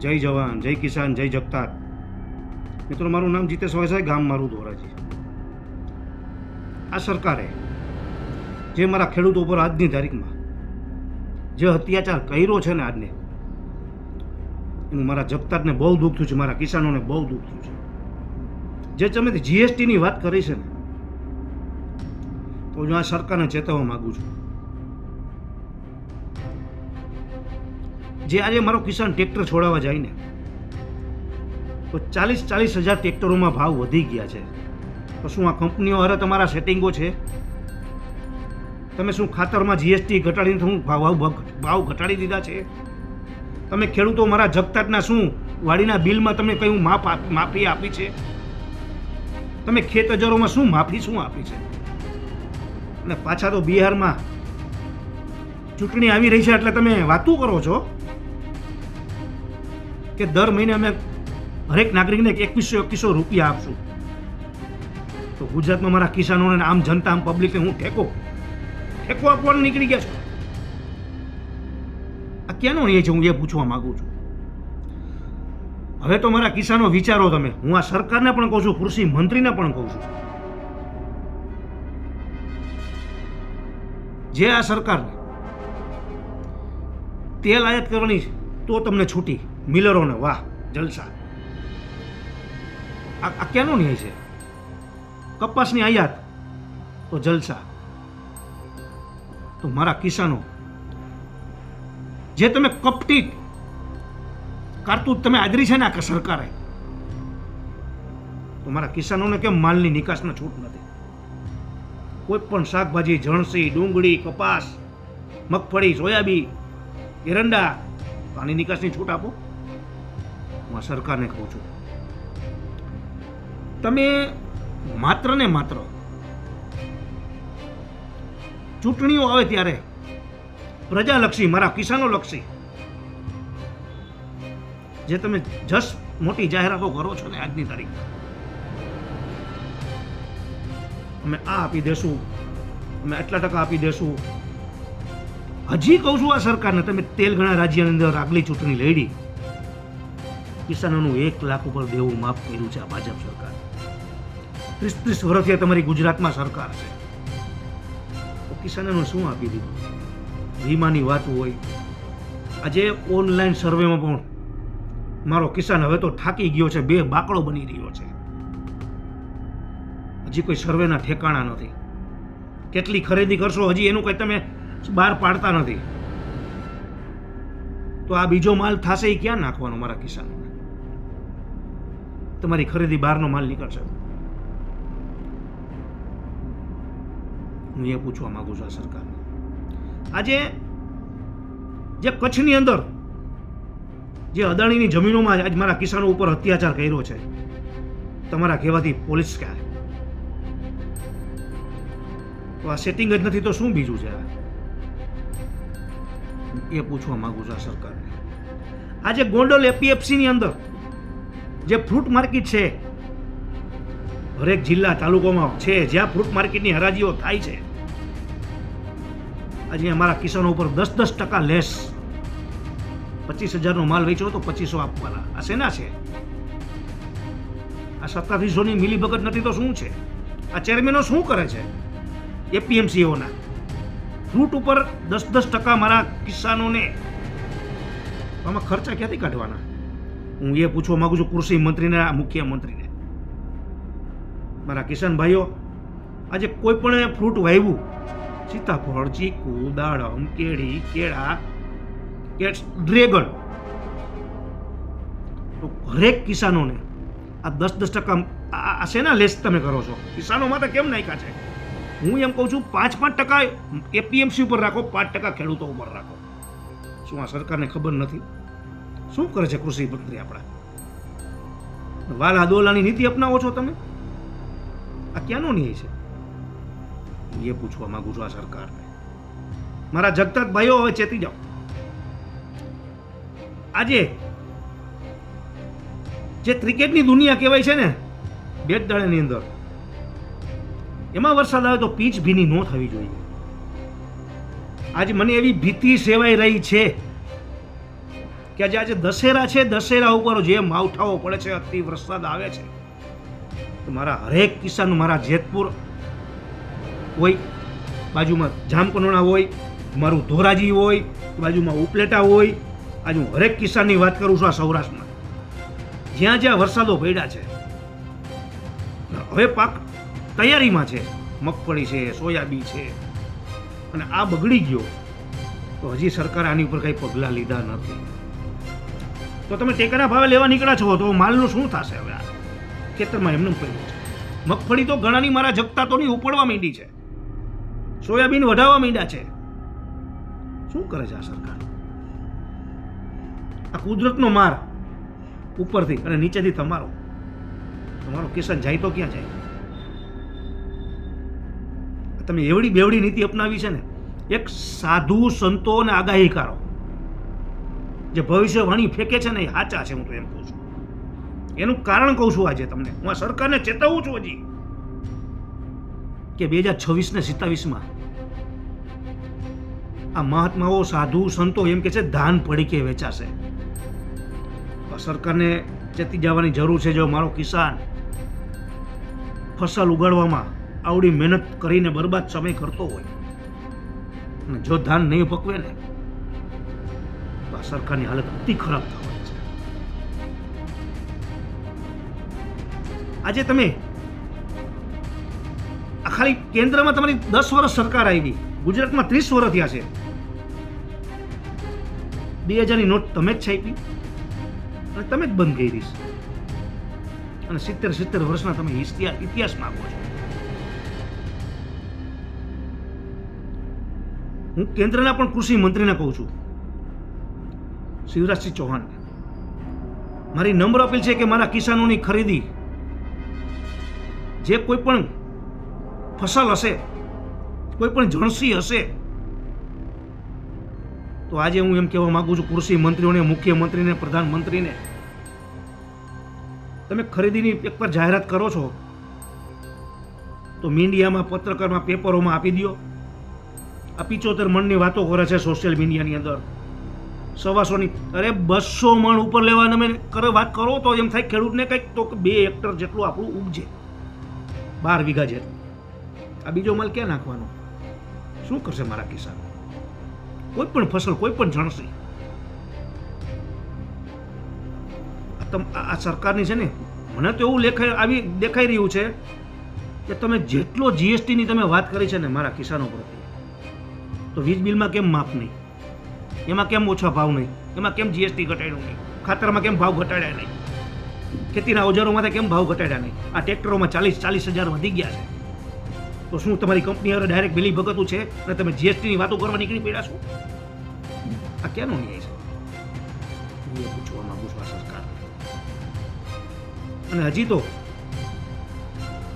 જય જવાન, જય કિસાન, જય જગતાર. મિત્રો, મારું નામ જીતેશ વસાઈ ગામ મારું ધોરાજી. આ સરકારે જે મારા ખેડૂતો ઉપર આજની તારીખમાં જે અત્યાચાર કર્યો છે ને આજને, એનું મારા જગતારને બહુ દુઃખ થયું છે, મારા કિસાનોને બહુ દુઃખ થયું છે. જે તમે જીએસટીની વાત કરી છે ને, તો હું આ સરકારને ચેતવવા માગું છું. જે આજે મારો કિસાન ટ્રેક્ટર છોડાવવા જાય ને, તો ચાલીસ ચાલીસ હજાર ટ્રેક્ટરોમાં ભાવ વધી ગયા છે. તો શું આ કંપનીઓ હારે તમારા સેટિંગો છે? તમે શું ખાતરમાં જીએસટી ઘટાડીને શું ભાવ ભાવ ઘટાડી દીધા છે? તમે ખેડૂતો મારા જગતાટના શું વાડીના બિલમાં તમે કયું આપ- માફી આપી છે? તમે ખેત હજારોમાં શું માફી શું આપી છે? અને પાછા તો બિહારમાં ચૂંટણી આવી રહી છે એટલે તમે વાતું કરો છો? કે દર મહિને અમે હરેક નાગરિકને એકવીસો એકવીસો રૂપિયા આપશું. તો ગુજરાતમાં મારા કિસાનોને આમ જનતા આમ પબ્લિકને હું ઠેકો? ઠેકો આપવાનું નીકળી ગયા છો. આ ક્યાંનો એ છે હું એ પૂછવા માગું છું? હવે તો મારા કિસાનો વિચારો તમે. હું આ સરકારને પણ કહું છું કૃષિ મંત્રીને પણ કહું છું. જે આ સરકારને તેલ આયાત કરવાની છે, તો તમને છૂટી. મિલરોને વાહ, જલસા. આ ક્યાંનો ન્યાય છે? કપાસની આયાત? તો જલસા. તો મારા કિસાનો જે તમે કપટી કારતૂત તમે આદરી છે ને આ સરકારે, તો મારા કિસાનોને કેમ માલની નિકાસમાં છૂટ નથી? કોઈ પણ શાકભાજી, જણસી, ડુંગળી, કપાસ, મગફળી, સોયાબીન, એરંડા પાણી નિકાસની છૂટ આપો. હું આ સરકારને કહું છું. તમે માત્ર ને માત્ર ચૂંટણીઓ આવે ત્યારે પ્રજાલક્ષી, મારા કિસાનોલક્ષી, જે તમે જસ મોટી જાહેરાતો કરો છો ને આજની તારીખ, અમે આ આપી દેશું, અમે આટલા ટકા આપી દેશું. હજી કહું છું આ સરકારને, તમે તેલ ઘણા રાજ્યની અંદર આગલી ચૂંટણી લડી. કિસાનોનું એક લાખ ઉપર દેવું માફ કર્યું છે આ ભાજપ સરકાર. ત્રીસ ત્રીસ વર્ષથી તમારી ગુજરાતમાં સરકાર છે. તો કિસાનોને શું આપી દીધું? વીમાની વાત હોય. આજે ઓનલાઈન સર્વેમાં પણ મારો કિસાન હવે તો થાકી ગયો છે, બે બાકડો બની રહ્યો છે. હજી કોઈ સર્વેના ઠેકાણા નથી. કેટલી ખરીદી કરશો હજી એનું કંઈ તમે બહાર પાડતા નથી. તો આ બીજો માલ થશે એ ક્યાં નાખવાનો મારા કિસાનોને? તમારી ખરીદી બહારનો માલ નીકળશે. હું એ પૂછવા માંગુ છું આ સરકારને. આજે જે કચ્છની અંદર જે અદાણીની જમીનોમાં આજ મારા કિસાનો ઉપર અત્યાચાર કર્યો છે, તમારા કહેવાથી પોલીસ ક્યાં? તો આ સેટિંગ જ નથી તો શું બીજું છે એ પૂછવા માંગુ છું આ સરકારને. આજે ગોંડલ એપીએફસીની અંદર જે ફ્રૂટ માર્કેટ છે, હરેક જિલ્લા તાલુકામાં છે, જ્યાં ફ્રૂટ માર્કેટની હરાજીઓ થાય છે. આજે અમારા કિસાનો ઉપર દસ દસ ટકા લેસ. પચીસ હજારનો માલ વેચો તો પચીસો આપવાના. આ શેના છે? આ સત્તાધીશોની મિલીભગત નથી તો શું છે? આ ચેરમેનો શું કરે છે? એપીએમસીઓના ફ્રૂટ ઉપર દસ દસ ટકા મારા કિસાનોને. આમાં ખર્ચા ક્યાંથી કાઢવાના? હું એ પૂછવા માગું છું, કૃષિ મંત્રીને, મુખ્યમંત્રીને. મારા કિસાન ભાઈઓ, આજે કોઈ પણ ફ્રૂટ વાવ્યું સીતાફળ, ચીકુ, દાડમ, કેળી, કેળા કે ડ્રેગન, તો હરેક કિસાનોને આ દસ દસ ટકા આ શેના લેસ તમે કરો છો? કિસાનો માટે કેમ નાખ્યા છે? હું એમ કહું છું, પાંચ પાંચ ટકા એપીએમસી ઉપર રાખો, પાંચ ટકા ખેડૂતો ઉપર રાખો. શું આ સરકારને ખબર નથી? શું કરે છે કૃષિ મંત્રી આપણા? વાલ આદોલાની નીતિ અપનાવો છો તમે? આ ક્યાંનો ન્યાય છે? એ પૂછવા માંગુ છું આ સરકારને. મારા જગતક ભાઈઓ, હવે ચેતી જાઓ. આજે જે ક્રિકેટની દુનિયા કહેવાય છે ને, બેટ દાડાની અંદર, એમાં વરસાદ આવે તો પીચ ભીની ન થવી જોઈએ. આજે મને એવી ભીતિ સેવાઈ રહી છે કે આજે આજે દશેરા છે, દશેરા ઉપર જે માવઠાઓ પડે છે, અતિ વરસાદ આવે છે. તો મારા હરેક કિસાન મારા જેતપુર હોય, બાજુમાં જામકંડોળા હોય, મારું ધોરાજી હોય, બાજુમાં ઉપલેટા હોય, આજે હું હરેક કિસાનની વાત કરું છું આ સૌરાષ્ટ્રમાં. જ્યાં જ્યાં વરસાદો પડ્યા છે હવે પાક તૈયારીમાં છે, મગફળી છે, સોયાબીન છે, અને આ બગડી ગયો, તો હજી સરકારે આની ઉપર કંઈ પગલાં લીધા નથી. તો તમે ટેકાના ભાવે લેવા નીકળ્યા છો તો માલનું શું થશે હવે આ? ખેતરમાં એમનું પડ્યું છે. મગફળી તો ઘણાની મારા જગતા તો નહીં ઉપડવા માંડી છે. સોયાબીન વધાવવા માંડ્યા છે. શું કરે છે આ સરકાર? આ કુદરતનો માર ઉપરથી અને નીચેથી તમારો. તમારો કિસાન જાય તો ક્યાં જાય? તમે એવડી બેવડી નીતિ અપનાવી છે ને. એક સાધુ સંતો અને આગાહીકારો. જે ભવિષ્યવાણી ફેંકે છે ને એ સાચા છે, હું તો એમ કહું છું. એનું કારણ કહું છું આજે તમને. હું આ સરકારને ચેતવું છું હજી કે બે હજાર છવ્વીસ ને સિત્તાવીસમાં આ મહાત્માઓ, સાધુ, સંતો એમ કે છે, ધાન પડીકે વેચાશે. સરકારને ચેતી જવાની જરૂર છે જો મારો કિસાન ફસલ ઉગાડવામાં આવડી મહેનત કરીને બરબાદ સમય કરતો હોય અને જો ધાન નહીં પકવે ને આ સરકારની હાલત અતિ ખરાબ થવાની છે. આજે તમે ખાલી કેન્દ્રમાં તમારી દસ વર્ષ સરકાર આવી, ગુજરાતમાં ત્રીસ વર્ષ થયા છે. બે હજારની નોટ તમે જ છાપી અને તમે જ બંધ કરી છે. અને સિત્તેર સિત્તેર વર્ષના તમે ઇતિહાસ માગો છો. હું કેન્દ્રના પણ કૃષિ મંત્રીને કહું છું. શિવરાજસિંહ ચૌહાણ. મારી નમ્ર અપીલ છે કે મારા કિસાનોની ખરીદી જે કોઈ પણ ફસલ હશે, કોઈ પણ જણસી હશે, તો આજે હું એમ કહેવા માંગુ છું, કૃષિ મંત્રીઓને, મુખ્યમંત્રીને, પ્રધાનમંત્રીને, તમે ખરીદીની એક પર જાહેરાત કરો છો, તો મીડિયામાં પત્રકારમાં, પેપરોમાં આપી દો આ પિચોતેર મનની વાતો કરે છે સોશિયલ મીડિયાની અંદર. સવાસોની અરે બસો મણ ઉપર લેવાને અમે કરે વાત કરો તો એમ થાય ખેડૂતને કંઈક તો બે હેક્ટર જેટલું આપણું ઉપજે. બાર વીઘા જેટલું. આ બીજો માલ ક્યાં નાખવાનો? શું કરશે મારા કિસાન? કોઈ પણ ફસલ કોઈ પણ તમ- આ આ સરકારની છે ને, મને તો એવું લેખાય આવી દેખાઈ રહ્યું છે કે તમે જેટલો જીએસટીની તમે વાત કરી છે ને મારા કિસાનો પ્રત્યે, તો વીજ બિલમાં કેમ માફ નહીં? એમાં કેમ ઓછા ભાવ નહીં? એમાં કેમ જીએસટી ઘટાડ્યું નહીં? ખાતરમાં કેમ ભાવ ઘટાડ્યા નહીં? ખેતીના ઓજારોમાં કેમ ભાવ ઘટાડ્યા નહીં? આ ટ્રેક્ટરોમાં ચાલીસ ચાલીસ હજાર વધી ગયા છે. તો શું તમારી કંપની હવે ડાયરેક્ટ બિલી ભગતું છે અને તમે જીએસટીની વાતો કરવા નીકળી પડ્યા છો? આ ક્યાંનો ન્યાય છે? હું એ પૂછવા માંગુ છું આ સરકાર અને હજી તો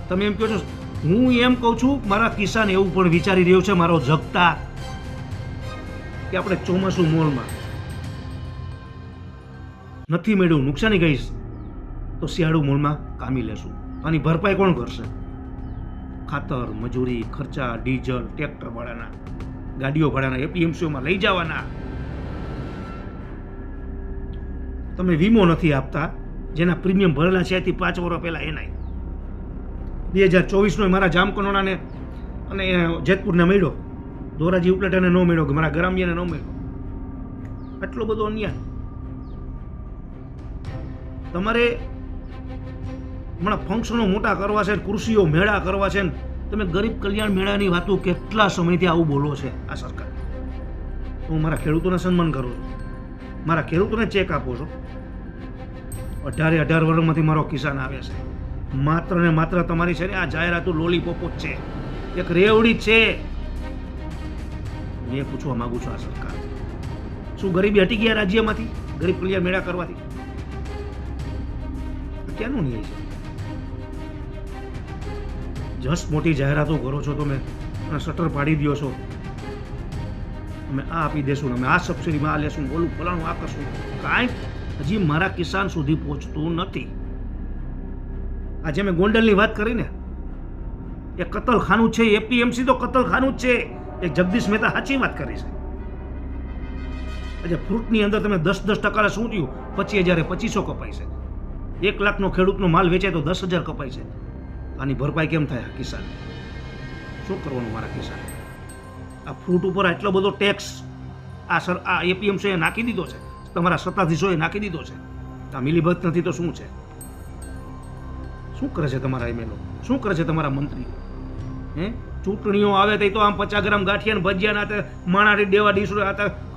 તમે એમ કહો છો, હું એમ કહું છું, મારા કિસાન એવું પણ વિચારી રહ્યો છે, મારો જગતા કે આપણે ચોમાસું મોલમાં નથી મેળવ્યું નુકસાની ગઈશ, તો શિયાળુ મોલમાં કામી લેશું. આની ભરપાઈ કોણ કરશે? ખાતર, મજૂરી, ખર્ચા, ડીઝલ ટ્રેક્ટર ભાડાના ગાડીઓ ભાડાના એપીએમસીઓમાં લઈ જવાના. તમે વીમો નથી આપતા, જેના પ્રીમિયમ ભરેલા છે, એથી પાંચ વર્ષ પહેલાં એનાય. બે હજાર ચોવીસનો મારા જામકનોડાને અને જેતપુરને મળ્યો. ધોરાજી ઉપલેટાને ન મળ્યો કે મારા ગ્રામ્યને ન મળ્યો આટલો બધો અન્યાય. તમારે હમણાં ફંક્શનો મોટા કરવા છે, કૃષિઓ મેળા કરવા છે, ને તમે ગરીબ કલ્યાણ મેળાની વાતો કેટલા સમયથી આવું બોલો છે આ સરકાર? હું મારા ખેડૂતોને સન્માન કરું છું. મારા ખેડૂતોને ચેક આપો છો. અઢારે અઢાર વર્ષમાંથી મારો કિસાન આવે છે. માત્ર ને માત્ર તમારી છે ને આ જાહેરાતો લોલીપોપો જ છે. એક રેવડી છે. હું એ પૂછવા માંગુ છું આ સરકાર. શું ગરીબી હટી ગયા રાજ્યમાંથી? ગરીબ કલ્યાણ મેળા કરવાથી? ક્યાંનું ન્યાય છે? જસ્ટ મોટી જાહેરાતો કરો છો તમે શટર પાડી દો છો. અમે આ આપી દેશું અમે આ સબસિડીમાં આ લેશું ઓલું ફલાણું આ કરશું. કાંઈ હજી મારા કિસાન સુધી પહોંચતું નથી. આજે મેં ગોંડલની વાત કરી ને. એ કતલખાનું છે એપીએમસી તો કતલખાનું જ છે. એ જગદીશ મહેતા સાચી વાત કરી છે. એટલે ફ્રૂટની અંદર તમે દસ દસ ટકા શું થયું? પચીસ હજારે પચીસો કપાય છે. એક લાખનો ખેડૂતનો માલ વેચાય તો દસ હજાર કપાય છે. આની ભરપાઈ કેમ થાય કિસાન? શું કરવાનું મારા કિસાન? આ ફ્રૂટ ઉપર આટલો બધો ટેક્સ આ સર આ એપીએમસીએ નાખી દીધો છે. તમારા સત્તાધીશોએ નાખી દીધો છે. આ મિલીભત નથી તો શું છે? શું કરે છે તમારા એમએલઓ શું કરે છે તમારા મંત્રીઓ હે? ચૂંટણીઓ આવે તો આમ પચાસ ગ્રામ ગાંઠિયા ભજીયા ના માણા દેવા દેવા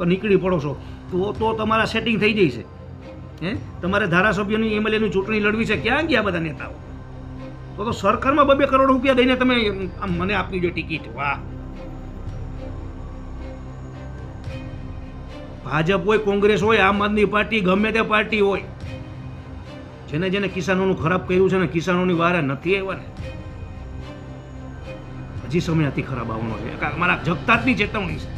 આ નીકળી પડો છો. તો તો તમારા સેટિંગ થઈ છે. હે? તમારે ધારાસભ્યોની એમએલએની ચૂંટણી લડવી છે. ક્યાં ગયા બધા નેતાઓ? તો તો સરકારમાં બબે કરોડ રૂપિયા દઈને તમે આમ મને આપી દો ટિકિટ. વાહ. ભાજપ હોય, કોંગ્રેસ હોય, આમ આદમી પાર્ટી, ગમે તે પાર્ટી હોય. જેને જેને કિસાનોનું ખરાબ કર્યું છે ને કિસાનોની વારે નથી આવ્યા ને. હજી સમય અતિ ખરાબ આવવાનો છે. મારા જગતાતની ચેતવણી છે.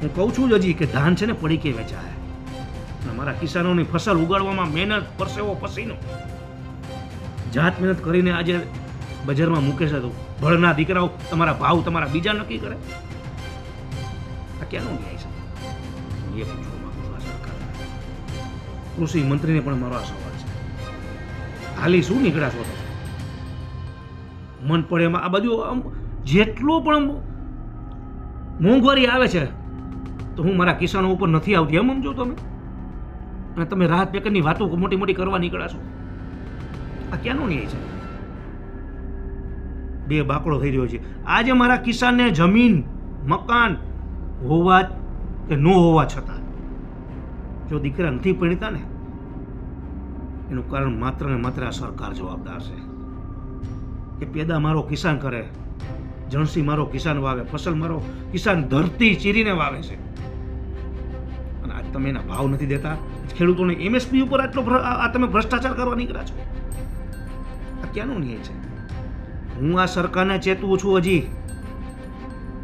હું કહું છું જ હજી કે ધાન છે ને પડી કે વેચાય. મારા કિસાનોની ફસલ ઉગાડવામાં મહેનત પરસેવો પસીનો. જાત મહેનત કરીને આજે બજારમાં મૂકે છે તો ભળના દીકરાઓ તમારા ભાવ તમારા બીજા નક્કી કરે? આ ક્યાંનો ન્યાય છે? એ પૂછવા માંગુ છું આ સરકાર કૃષિ મંત્રીને પણ મારો આ સવાલ છે. હાલી શું નીકળ્યા છો તમે? મન પડે એમાં. આ બધું આમ જેટલો પણ મોંઘવારી આવે છે, તો હું મારા કિસાનો ઉપર નથી આવતી. એમ સમજો તમે. અને તમે રાહત પેકરની વાતો મોટી મોટી કરવા નીકળ્યા છો. આ ક્યાંનો ન્યાય છે? બે બાકડો થઈ રહ્યો છે. આજે મારા કિસાનને જમીન, મકાન હોવા કે ન હોવા છતાં, જો દીકરા નથી પરિણતા ને એનું કારણ માત્ર ને માત્ર આ સરકાર જવાબદાર છે. કે પેદા મારો કિસાન કરે. જણસી મારો કિસાન વાવે, ફસલ મારો કિસાન ધરતી ચીરીને વાવે છે. અને આજ તમે એના ભાવ નથી દેતા. ખેડૂતોને એમએસપી ઉપર આટલો આ તમે ભ્રષ્ટાચાર કરવા નીકળ્યા છો. આ ક્યાંનો ન્યાય છે? હું આ સરકારને ચેતવું છું હજી.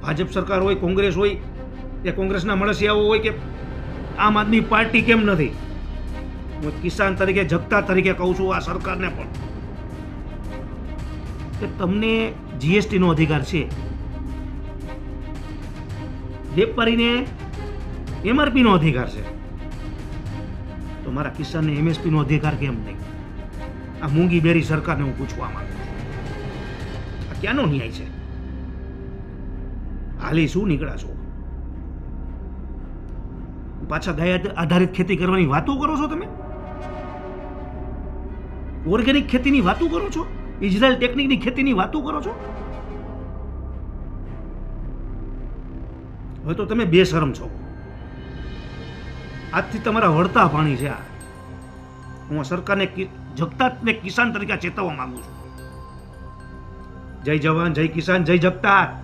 ભાજપ સરકાર હોય, કોંગ્રેસ હોય કે કોંગ્રેસના મળસિયાઓ હોય કે આમ આદમી પાર્ટી કેમ નથી? હું કિસાન તરીકે, જગતા તરીકે કહું છું આ સરકારને પણ. કે તમને જીએસટી નો અધિકાર છે. વેપારીને એમઆરપી નો અધિકાર છે. તો મારા કિસાનને એમએસપી નો અધિકાર કેમ નહીં? આ મૂંગી બેરી સરકારને હું પૂછવા માંગુ છું. આ ક્યાંનો ન્યાય છે? હાલી શું નીકળ્યા છો? પાછા ગાય આધારિત ખેતી કરવાની વાતો કરો છો તમે? ઓર્ગેનિક ખેતીની વાતો કરો છો? ઇઝરાયલ ટેકનિકની ખેતીની વાતો કરો છો? હવે તો તમે બેશરમ છો. આજથી તમારા વળતા પાણી છે આ. હું સરકારને જગતાતને કિસાન તરીકે ચેતવવા માંગુ છું. જય જવાન, જય કિસાન, જય જગતાત.